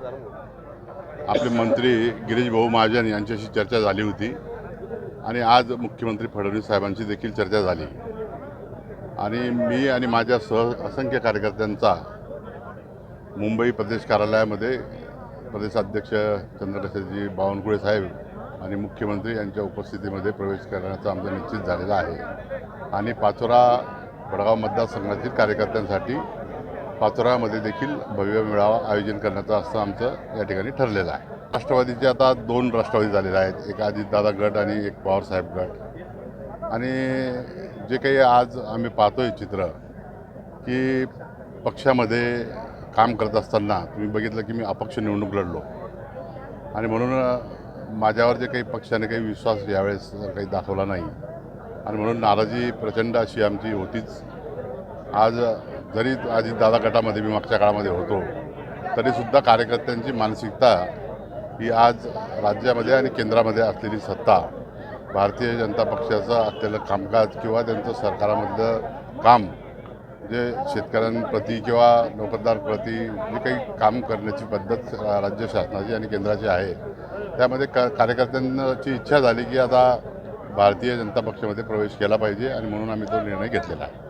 आपले मंत्री गिरीश भाऊ महाजन यांच्याशी चर्चा झाली होती. आणि आज मुख्यमंत्री फडणवीस साहेबांची देखील चर्चा झाली. आणि मी आणि माझ्या सह असंख्य कार्यकर्त्यांचा मुंबई प्रदेश कार्यालयामध्ये प्रदेशाध्यक्ष चंद्रशेखरजी बावनकुळे साहेब आणि मुख्यमंत्री यांच्या उपस्थितीमध्ये प्रवेश करण्याचा आमचा निश्चित झालेला आहे. आणि पाचोरा भडगाव मतदारसंघातील कार्यकर्त्यांसाठी पाचोरामध्ये देखील भव्य मेळावा आयोजन करण्याचं असं आमचं या ठिकाणी ठरलेलं आहे. राष्ट्रवादीचे आता दोन राष्ट्रवादी झालेले आहेत. एक अजितदादा गट आणि एक पवारसाहेब गट. आणि जे काही आज आम्ही पाहतोय चित्र की पक्षामध्ये काम करत असताना तुम्ही बघितलं की मी अपक्ष निवडणूक लढलो. आणि म्हणून माझ्यावर जे काही पक्षाने काही विश्वास यावेळेस काही दाखवला नाही. आणि म्हणून नाराजी प्रचंड अशी आमची होतीच. आज जरी आधी दादा गटामध्ये मी मागच्या काळामध्ये होतो तरीसुद्धा कार्यकर्त्यांची मानसिकता ही आज राज्यामध्ये आणि केंद्रामध्ये असलेली सत्ता भारतीय जनता पक्षाचं असलेलं कामकाज किंवा त्यांचं सरकारामधलं काम जे शेतकऱ्यांप्रती किंवा नोकरदारप्रती जे काही काम करण्याची पद्धत राज्य शासनाची आणि केंद्राची आहे त्यामध्ये क कार्यकर्त्यांची इच्छा झाली की आता भारतीय जनता पक्षामध्ये प्रवेश केला पाहिजे आणि म्हणून आम्ही तो निर्णय घेतलेला आहे.